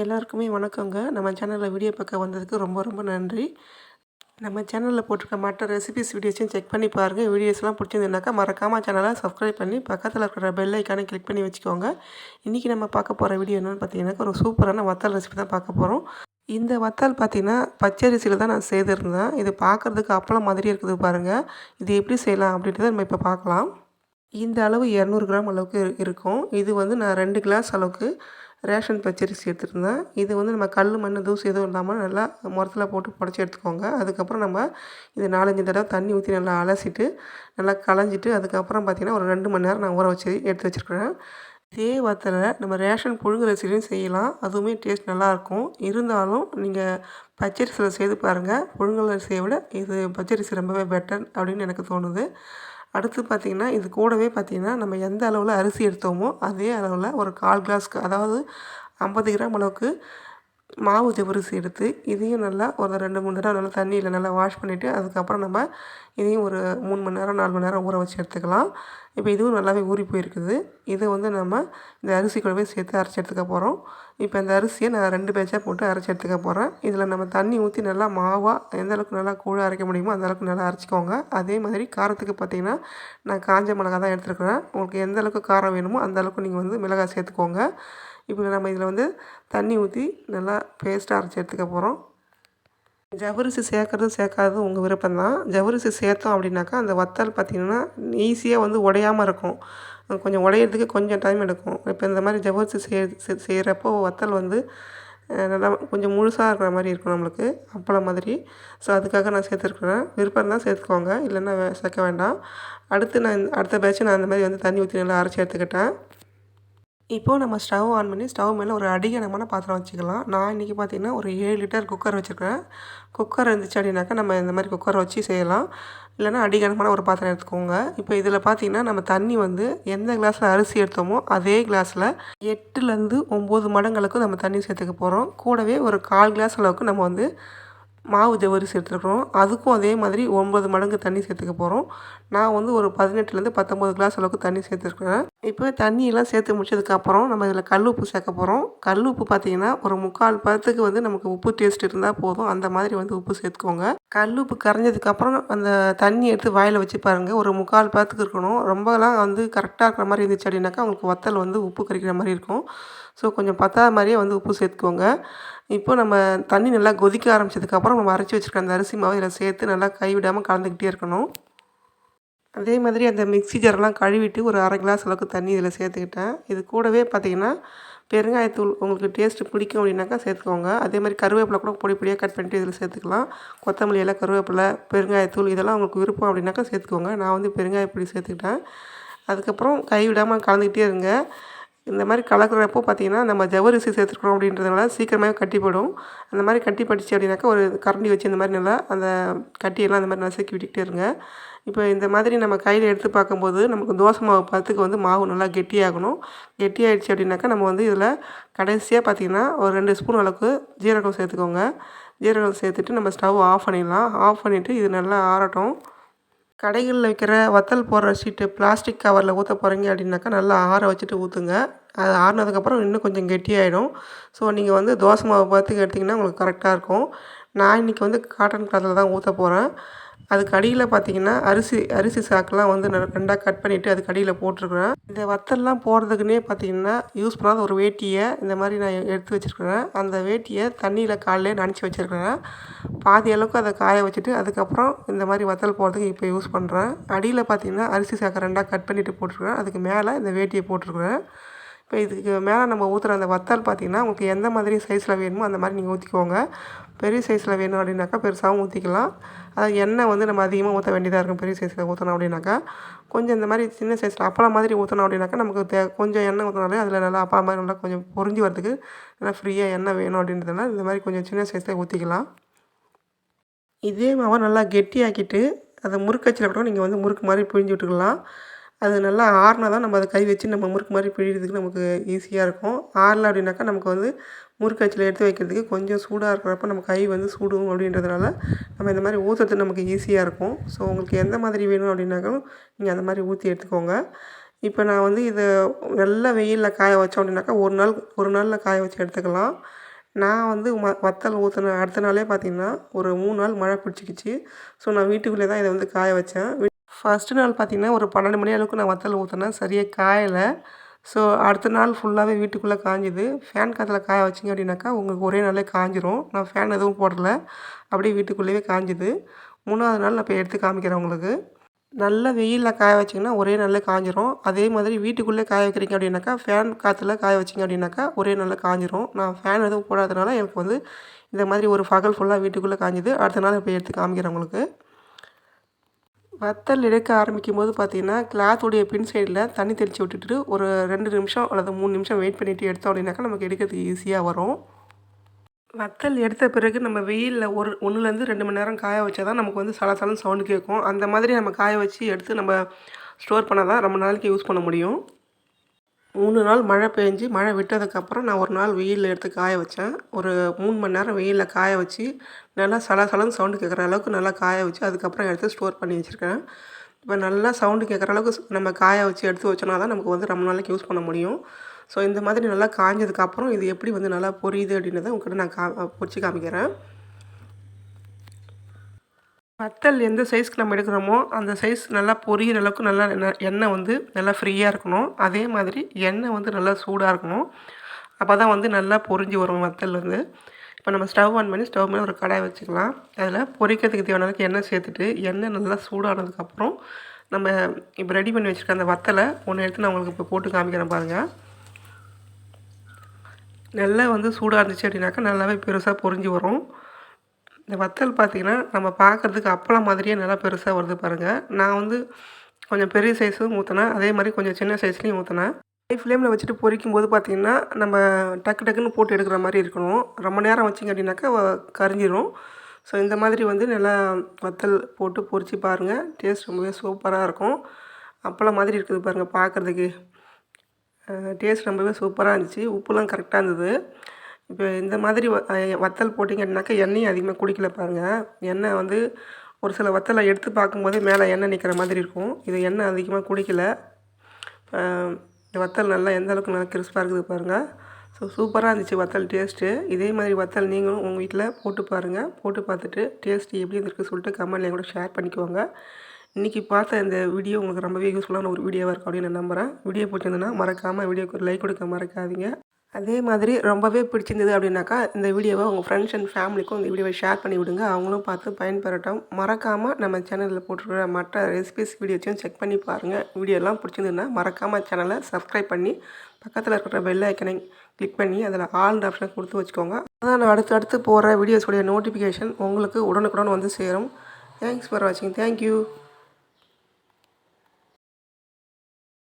எல்லாருக்குமே வணக்கங்க. நம்ம சேனலில் வீடியோ பார்க்க வந்ததுக்கு ரொம்ப ரொம்ப நன்றி. நம்ம சேனலில் போட்டிருக்க மற்ற ரெசிபிஸ் வீடியோஸையும் செக் பண்ணி பாருங்கள் வீடியோஸ்லாம் பிடிச்சிருந்துனாக்கா மறக்காமல் சேனலை சப்ஸ்கிரைப் பண்ணி பக்கத்தில் இருக்கிற பெல் ஐக்கானே கிளிக் பண்ணி வச்சுக்கோங்க. இன்றைக்கி நம்ம பார்க்க போகிற வீடியோ என்னென்னு பார்த்தீங்கன்னாக்கா ஒரு சூப்பரான வத்தல் ரெசிபி தான் பார்க்க போகிறோம் இந்த வத்தால் பார்த்திங்கன்னா பச்சரிசியில் தான் நான் செய்திருந்தேன். இது பார்க்குறதுக்கு அப்பளம் மாதிரி இருக்குது பாருங்கள் இது எப்படி செய்யலாம் அப்படின்றத நம்ம இப்போ பார்க்கலாம். இந்த அளவு இரநூறு கிராம் அளவுக்கு இருக்கும். இது வந்து நான் ரெண்டு கிளாஸ் அளவுக்கு ரேஷன் பச்சரிசி எடுத்துருந்தேன் இது வந்து நம்ம கல் மண் தூசி எதுவும் இல்லாமல் நல்லா முரத்தில் போட்டு புடச்சி எடுத்துக்கோங்க. அதுக்கப்புறம் நம்ம இது நாலஞ்சு தடவை தண்ணி ஊற்றி நல்லா அலசிட்டு நல்லா களைஞ்சிட்டு அதுக்கப்புறம் பார்த்திங்கன்னா ஒரு ரெண்டு மணி நேரம் நான் ஊற வச்சு எடுத்து வச்சுருக்கிறேன். இதே வத்தலை நம்ம ரேஷன் புழுங்கரிசிலையும் செய்யலாம். அதுவுமே டேஸ்ட் நல்லாயிருக்கும் இருந்தாலும் நீங்கள் பச்சரிசியில் செய்து பாருங்கள் புழுங்கல் விட இது பச்சரிசி ரொம்பவே பெட்டர் அப்படின்னு எனக்கு தோணுது. அடுத்து பார்த்திங்கன்னா இது கூடவே பார்த்திங்கன்னா நம்ம எந்த அளவில் அரிசி எடுத்தோமோ அதே அளவில் ஒரு கால் கிளாஸ்க்கு அதாவது ஐம்பது கிராம் அளவுக்கு மாவு ஜவ்வரிசி எடுத்து இதையும் நல்லா ஒரு ரெண்டு மூணு தடவை நல்லா தண்ணியில் நல்லா வாஷ் பண்ணிவிட்டு அதுக்கப்புறம் நம்ம இதையும் ஒரு மூணு மணி நேரம் நாலு மணி நேரம் ஊற வச்சு எடுத்துக்கலாம். இப்போ இதுவும் நல்லாவே ஊறி போயிருக்குது. இதை வந்து நம்ம இந்த அரிசி கூடவே சேர்த்து அரைச்சி எடுத்துக்க போகிறோம் இப்போ இந்த அரிசியை நான் ரெண்டு பேச்சாக போட்டு அரைச்சி எடுத்துக்க போகிறேன் இதில் நம்ம தண்ணி ஊற்றி நல்லா மாவாக எந்த அளவுக்கு நல்லா கூழ அரைக்க முடியுமோ அந்த அளவுக்கு நல்லா அரைச்சிக்கோங்க. அதே மாதிரி காரத்துக்கு பார்த்திங்கன்னா நான் காஞ்ச மிளகா தான் எடுத்துருக்குறேன். உங்களுக்கு எந்த அளவுக்கு காரம் வேணுமோ அந்த அளவுக்கு நீங்கள் வந்து மிளகாய் சேர்த்துக்கோங்க. இப்போ நம்ம இதில் வந்து தண்ணி ஊற்றி நல்லா பேஸ்ட்டாக அரைச்சி எடுத்துக்க போகிறோம். ஜவரிசி சேர்க்குறது சேர்க்காதது உங்கள் விருப்பம் தான் ஜவரிசி சேர்த்தோம் அப்படின்னாக்கா அந்த வத்தல் பார்த்திங்கன்னா ஈஸியாக வந்து உடையாமல் இருக்கும். கொஞ்சம் உடையிறதுக்கு கொஞ்சம் டைம் எடுக்கும். இப்போ இந்த மாதிரி ஜவரிசி செய் செய்கிறப்போ வத்தல் வந்து நல்லா கொஞ்சம் முழுசாக இருக்கிற மாதிரி இருக்கும் நம்மளுக்கு. அப்பளம் மாதிரி. ஸோ அதுக்காக நான் சேர்த்துருக்குறேன். விருப்பம் தான் சேர்த்துக்கோங்க. இல்லைன்னா சேர்க்க வேண்டாம். அடுத்து நான் அடுத்த பேட்ச் நான் அந்த மாதிரி வந்து தண்ணி ஊற்றி நல்லா அரைச்சி எடுத்துக்கிட்டேன். இப்போது நம்ம ஸ்டவ் ஆன் பண்ணி ஸ்டவ் மேலே ஒரு அடிகனமான பாத்திரம் வச்சுக்கலாம். நான் இன்றைக்கி பார்த்திங்கன்னா ஒரு ஏழு லிட்டர் குக்கர் வச்சுருக்கேன். குக்கர் இருந்துச்சு அப்படின்னாக்கா நம்ம இந்த மாதிரி குக்கர் வச்சு செய்யலாம். இல்லைனா அடிகனமான ஒரு பாத்திரம் எடுத்துக்கோங்க. இப்போ இதில் பார்த்திங்கன்னா நம்ம தண்ணி வந்து எந்த கிளாஸில் அரிசி எடுத்தோமோ அதே கிளாஸில் எட்டுலேருந்து ஒம்பது மடங்களுக்கு நம்ம தண்ணி சேர்த்துக்க போகிறோம். கூடவே ஒரு கால் கிளாஸ் அளவுக்கு நம்ம வந்து மாவு ஜவ்வரிசி எடுத்துருக்குறோம். அதுக்கும் அதே மாதிரி ஒன்பது மடங்கு தண்ணி சேர்த்துக்க போகிறோம். நான் வந்து ஒரு பதினெட்டுலேருந்து பத்தொம்பது கிளாஸ் அளவுக்கு தண்ணி சேர்த்துருக்குறேன் இப்போ தண்ணியெல்லாம் சேர்த்து முடிச்சதுக்கப்புறம் நம்ம இதில் கல் உப்பு சேர்க்க போகிறோம். கல் உப்பு பார்த்திங்கன்னா ஒரு முக்கால் பதத்துக்கு வந்து நமக்கு உப்பு டேஸ்ட் இருந்தால் போதும். அந்த மாதிரி வந்து உப்பு சேர்த்துக்கோங்க. கல் உப்பு கரைஞ்சதுக்கப்புறம் அந்த தண்ணி எடுத்து வாயில் வச்சு பாருங்கள் ஒரு முக்கால் பதத்துக்கு இருக்கணும். ரொம்பலாம் வந்து கரெக்டாக இருக்கிற மாதிரி இருந்துச்சு அப்படின்னாக்கா உங்களுக்கு வத்தல் வந்து உப்பு கரைக்கிற மாதிரி இருக்கும். ஸோ கொஞ்சம் பத்தாத மாதிரியே வந்து உப்பு சேர்த்துக்கோங்க. இப்போ நம்ம தண்ணி நல்லா கொதிக்க ஆரம்பித்ததுக்கப்புறம் நம்ம அரைச்சி வச்சுருக்க அந்த அரிசி மாவு இதில் சேர்த்து நல்லா கைவிடாமல் கலந்துக்கிட்டே இருக்கணும். அதே மாதிரி அந்த மிக்சி ஜாரெல்லாம் கழுவிட்டு ஒரு அரை கிளாஸ் அளவுக்கு தண்ணி இதில் சேர்த்துக்கிட்டேன். இது கூடவே பார்த்திங்கன்னா பெருங்காயத்தூள் உங்களுக்கு டேஸ்ட்டு பிடிக்கும் அப்படின்னாக்கா சேர்த்துக்கோங்க. அதே மாதிரி கருவேப்பிலை கூட பொடி பொடியாக கட் பண்ணிட்டு இதில் சேர்த்துக்கலாம். கொத்தமல்லி எல்லாம் கருவேப்பிலை பெருங்காயத்தூள் இதெல்லாம் உங்களுக்கு விருப்பம் அப்படின்னாக்கா சேர்த்துக்கோங்க. நான் வந்து பெருங்காய பொடி சேர்த்துக்கிட்டேன். அதுக்கப்புறம் கைவிடாமல் கலந்துக்கிட்டே இருங்க. இந்த மாதிரி கலக்கிறப்போ பார்த்திங்கன்னா நம்ம ஜவ்வரிசி சேர்த்துருக்குறோம் அப்படின்றதுனால சீக்கிரமாக கட்டிப்படும். அந்த மாதிரி கட்டி படிச்சு அப்படின்னாக்கா ஒரு கரண்டி வச்சு இந்த மாதிரி நல்லா அந்த கட்டியெல்லாம் அந்த மாதிரி நசுக்கி விட்டுக்கிட்டே இருங்க. இப்போ இந்த மாதிரி நம்ம கையில் எடுத்து பார்க்கும்போது நமக்கு தோசை மாவு பத்துக்கு வந்து மாவு நல்லா கெட்டியாகணும். கெட்டியாகிடுச்சு அப்படின்னாக்கா நம்ம வந்து இதில் கடைசியாக பார்த்திங்கன்னா ஒரு ரெண்டு ஸ்பூன் அளவுக்கு ஜீரகம் சேர்த்துக்கோங்க. ஜீரகம் சேர்த்துட்டு நம்ம ஸ்டவ் ஆஃப் பண்ணிடலாம். ஆஃப் பண்ணிவிட்டு இது நல்லா ஆறட்டும். கடைகளில் விற்கிற வத்தல் போடுற ஷீட்டு பிளாஸ்டிக் கவரில் ஊற்ற போகிறீங்க அப்படின்னாக்கா நல்லா ஆற வச்சுட்டு ஊற்றுங்க அது ஆறினதுக்கப்புறம் இன்னும் கொஞ்சம் கெட்டியாகிடும் ஸோ நீங்கள் வந்து தோசை மாவு பார்த்து எடுத்திங்கன்னா உங்களுக்கு கரெக்டாக இருக்கும். நான் இன்றைக்கி வந்து காட்டன் கலரில் தான் ஊற்ற போகிறேன் அதுக்கு அடியில் பார்த்தீங்கன்னா அரிசி அரிசி சாக்கெலாம் வந்து ரெண்டாக கட் பண்ணிவிட்டு அதுக்கு அடியில் போட்டிருக்குறேன். இந்த வத்தல்லாம் போடுறதுக்குன்னே பார்த்தீங்கன்னா யூஸ் பண்ணாத ஒரு வேட்டியை இந்த மாதிரி நான் எடுத்து வச்சுருக்குறேன். அந்த வேட்டியை தண்ணியில் காலையிலே நினச்சி வச்சுருக்கிறேன். பாதி அளவுக்கு அதை காய வச்சுட்டு அதுக்கப்புறம் இந்த மாதிரி வத்தல் போடுறதுக்கு இப்போ யூஸ் பண்ணுறேன் அடியில் பார்த்தீங்கன்னா அரிசி சாக்கை ரெண்டாக கட் பண்ணிவிட்டு போட்டிருக்குறேன். அதுக்கு மேலே இந்த வேட்டியை போட்டிருக்குறேன். இப்போ இதுக்கு மேலே நம்ம ஊற்றுற அந்த வத்தல் பார்த்திங்கன்னா உங்களுக்கு எந்த மாதிரி சைஸில் வேணுமோ அந்த மாதிரி நீங்கள் ஊற்றிக்கோங்க பெரிய சைஸில் வேணும் அப்படின்னாக்கா பெருசாகவும் ஊற்றிக்கலாம் அதாவது எண்ணெய் வந்து நம்ம அதிகமாக ஊற்ற வேண்டியதாக இருக்கும் பெரிய சைஸில் ஊற்றணும் அப்படின்னாக்கா. கொஞ்சம் இந்த மாதிரி சின்ன சைஸில் அப்பளம் மாதிரி ஊற்றணும் அப்படின்னாக்கா நமக்கு தே கொஞ்சம் எண்ணெய் ஊற்றினாலே அதில் நல்லா அப்பளம் மாதிரி நல்லா கொஞ்சம் பொறிஞ்சு வரதுக்கு நல்லா ஃப்ரீயாக எண்ணெய் வேணும் அப்படின்றதுனால இந்த மாதிரி கொஞ்சம் சின்ன சைஸில் ஊற்றிக்கலாம் இதே மாவை நல்லா கெட்டியாக்கிட்டு அதை முறுக்கச்சில் கூட நீங்கள் வந்து முறுக்கு மாதிரி பிழிஞ்சு விட்டுக்கலாம். அது நல்லா ஆறினா தான் நம்ம அதை கை வச்சு நம்ம முறுக்கு மாதிரி பிழிகிறதுக்கு நமக்கு ஈஸியாக இருக்கும். ஆறல அப்படின்னாக்கா நமக்கு வந்து முறுக்கு அச்சில் எடுத்து வைக்கிறதுக்கு கொஞ்சம் சூடாக இருக்கிறப்ப நம்ம கை வந்து சூடும் அப்படின்றதுனால நம்ம இந்த மாதிரி ஊற்றுறது நமக்கு ஈஸியாக இருக்கும். ஸோ உங்களுக்கு எந்த மாதிரி வேணும் அப்படின்னாலும் நீங்கள் அந்த மாதிரி ஊற்றி எடுத்துக்கோங்க. இப்போ நான் வந்து இதை நல்ல வெயிலில் காய வச்சோம் அப்படின்னாக்கா ஒரு நாள் ஒரு நாளில் காய வச்சு எடுத்துக்கலாம். நான் வந்து ம வத்தல் ஊற்றின அடுத்த நாளே பார்த்தீங்கன்னா ஒரு மூணு நாள் மழை பிடிச்சிக்கிச்சு. ஸோ நான் வீட்டுக்குள்ளே தான் இதை வந்து காய வச்சேன். ஃபஸ்ட்டு நாள் பார்த்தீங்கன்னா ஒரு பன்னெண்டு மணி அளவுக்கு நான் வத்தல் ஊற்றினேன் சரியாக காயலை. ஸோ அடுத்த நாள் ஃபுல்லாகவே வீட்டுக்குள்ளே காஞ்சுது. ஃபேன் காற்றுல காய வச்சிங்க அப்படின்னாக்கா உங்களுக்கு ஒரே நாளே காஞ்சிரும். நான் ஃபேன் எதுவும் போடல. அப்படியே வீட்டுக்குள்ளேயே காஞ்சுது. மூணாவது நாள் நான் இப்போ எடுத்து காமிக்கிறேன் உங்களுக்கு. நல்ல வெயிலில் காய வச்சிங்கன்னா ஒரே நாளில் காஞ்சிரும். அதே மாதிரி வீட்டுக்குள்ளே காய வைக்கிறீங்க அப்படின்னாக்கா ஃபேன் காற்றுல காய வச்சிங்க அப்படின்னாக்கா ஒரே நாளில் காஞ்சிரும். நான் ஃபேன் எதுவும் போடாதனால எனக்கு வந்து இந்த மாதிரி ஒரு பகல் ஃபுல்லாக வீட்டுக்குள்ளே காஞ்சுது. அடுத்த நாள் இப்போ எடுத்து காமிக்கிறேன் உங்களுக்கு. வத்தல் எடுக்க ஆரம்பிக்கும் போது பார்த்தீங்கன்னா கிளாத்துடைய பின் சைடில் தண்ணி தெளித்து விட்டுட்டு ஒரு ரெண்டு நிமிஷம் அல்லது மூணு நிமிஷம் வெயிட் பண்ணிவிட்டு எடுத்தோம் அப்படின்னாக்கா நமக்கு எடுக்கிறதுக்கு ஈஸியாக வரும். வத்தல் எடுத்த பிறகு நம்ம வெயிலில் ஒரு ஒன்றுலேருந்து ரெண்டு மணி நேரம் காய வச்சா தான் நமக்கு வந்து சலசலன்னு சவுண்டு கேட்கும். அந்த மாதிரி நம்ம காய வச்சு எடுத்து நம்ம ஸ்டோர் பண்ணால் தான் ரொம்ப நாளைக்கு யூஸ் பண்ண முடியும். மூணு நாள் மழை பெஞ்சு மழை விட்டதுக்கப்புறம் நான் ஒரு நாள் வெயிலில் எடுத்து காய வச்சேன். ஒரு மூணு மணி நேரம் வெயிலில் காய வச்சு நல்லா சலசலன்னு சவுண்டு கேட்குற அளவுக்கு நல்லா காய வச்சு அதுக்கப்புறம் எடுத்து ஸ்டோர் பண்ணி வச்சுருக்கேன். இப்போ நல்லா சவுண்டு கேட்குற அளவுக்கு நம்ம காய வச்சு எடுத்து வச்சோன்னா தான் நமக்கு வந்து ரொம்ப நாளைக்கு யூஸ் பண்ண முடியும். ஸோ இந்த மாதிரி நல்லா காய்ஞ்சதுக்கப்புறம் இது எப்படி வந்து நல்லா பொரியுது அப்படின்றத உங்கள்கிட்ட நான் கா பொறிச்சு காமிக்கிறேன். வத்தல் எந்த சைஸ்க்கு நம்ம எடுக்கிறோமோ அந்த சைஸ் நல்லா பொரியிற அளவுக்கு நல்லா எண்ணெய் வந்து நல்லா ஃப்ரீயாக இருக்கணும். அதே மாதிரி எண்ணெய் வந்து நல்லா சூடாக இருக்கணும். அப்போ தான் வந்து நல்லா பொரிஞ்சு வரும் வத்தல் வந்து. இப்போ நம்ம ஸ்டவ் ஆன் பண்ணி ஸ்டவ் மேலே ஒரு கடாய் வச்சுக்கலாம். அதில் பொரிக்கிறதுக்கு தேவையான அளவுக்கு எண்ணெய் சேர்த்துட்டு எண்ணெய் நல்லா சூடானதுக்கப்புறம் நம்ம இப்போ ரெடி பண்ணி வச்சுருக்க அந்த வத்தலை ஒன்று எடுத்து நான் உங்களுக்கு இப்போ போட்டு காமிக்கிறேன் பாருங்கள் நல்லா வந்து சூடாக இருந்துச்சு அப்படின்னாக்கா நல்லாவே பெருசாக பொரிஞ்சு வரும். இந்த வத்தல் பார்த்திங்கன்னா நம்ம பார்க்குறதுக்கு அப்பளம் மாதிரியே நல்லா பெருசாக வருது பாருங்கள் நான் வந்து கொஞ்சம் பெரிய சைஸும் ஊற்றினேன் அதே மாதிரி கொஞ்சம் சின்ன சைஸ்லேயும் ஊற்றினேன் ஹை ஃப்ளேமில் வச்சுட்டு பொரிக்கும் போது பார்த்திங்கன்னா நம்ம டக்கு டக்குன்னு போட்டு எடுக்கிற மாதிரி இருக்கணும். ரொம்ப நேரம் வச்சிங்க அப்படின்னாக்கா கரிஞ்சிரும். ஸோ இந்த மாதிரி வந்து நல்லா வத்தல் போட்டு பொரித்து பாருங்கள் டேஸ்ட் ரொம்பவே சூப்பராக இருக்கும். அப்பளம் மாதிரி இருக்குது பாருங்கள் பார்க்குறதுக்கு. டேஸ்ட் ரொம்பவே சூப்பராக இருந்துச்சு. உப்புலாம் கரெக்டாக இருந்தது. இப்போ இந்த மாதிரி வத்தல் போட்டிங்கன்னாக்கா எண்ணெயும் அதிகமாக குடிக்கல பாருங்கள் எண்ணெய் வந்து ஒரு சில வத்தலை எடுத்து பார்க்கும்போது மேலே எண்ணெய் நிற்கிற மாதிரி இருக்கும். இது எண்ணெய் அதிகமாக குடிக்கல. இந்த வத்தல் நல்லா எந்த அளவுக்கு நல்லா கிறிஸ்பாக இருக்குது பாருங்கள் ஸோ சூப்பராக இருந்துச்சு வத்தல் டேஸ்ட்டு. இதே மாதிரி வத்தல் நீங்களும் உங்கள் வீட்டில் போட்டு பாருங்கள் போட்டு பார்த்துட்டு டேஸ்ட் எப்படி இருந்திருக்கு சொல்லிட்டு கமெண்ட்லேயும் கூட ஷேர் பண்ணிக்கோங்க. இன்றைக்கி பார்த்த இந்த வீடியோ உங்களுக்கு ரொம்பவே யூஸ்ஃபுல்லான ஒரு வீடியோவாக இருக்கும் அப்படின்னு நான் நம்புகிறேன் வீடியோ பிடிச்சிருந்ததுன்னா மறக்காமல் வீடியோக்கு ஒரு லைக் கொடுக்க மறக்காதீங்க. அதே மாதிரி ரொம்பவே பிடிச்சிருந்தது அப்படின்னாக்கா இந்த வீடியோவை உங்கள் ஃப்ரெண்ட்ஸ் அண்ட் ஃபேமிலிக்கும் இந்த வீடியோவை ஷேர் பண்ணி விடுங்க. அவங்களும் பார்த்து பயன்பெறட்டும். மறக்காமல் நம்ம சேனலில் போட்டுருக்கிற மற்ற ரெசிபிஸ் வீடியோஸையும் செக் பண்ணி பாருங்கள் வீடியோலாம் பிடிச்சிருந்ததுன்னா மறக்காமல் சேனலை சப்ஸ்கிரைப் பண்ணி பக்கத்தில் இருக்கிற பெல் ஐக்கனை கிளிக் பண்ணி அதில் ஆல் ஆப்ஷனை கொடுத்து வச்சுக்கோங்க. அதான் நான் அடுத்து அடுத்து போகிற வீடியோஸுடைய நோட்டிஃபிகேஷன் உங்களுக்கு உடனுக்குடன் வந்து சேரும். தேங்க்ஸ் ஃபார் வாட்சிங் தேங்க்யூ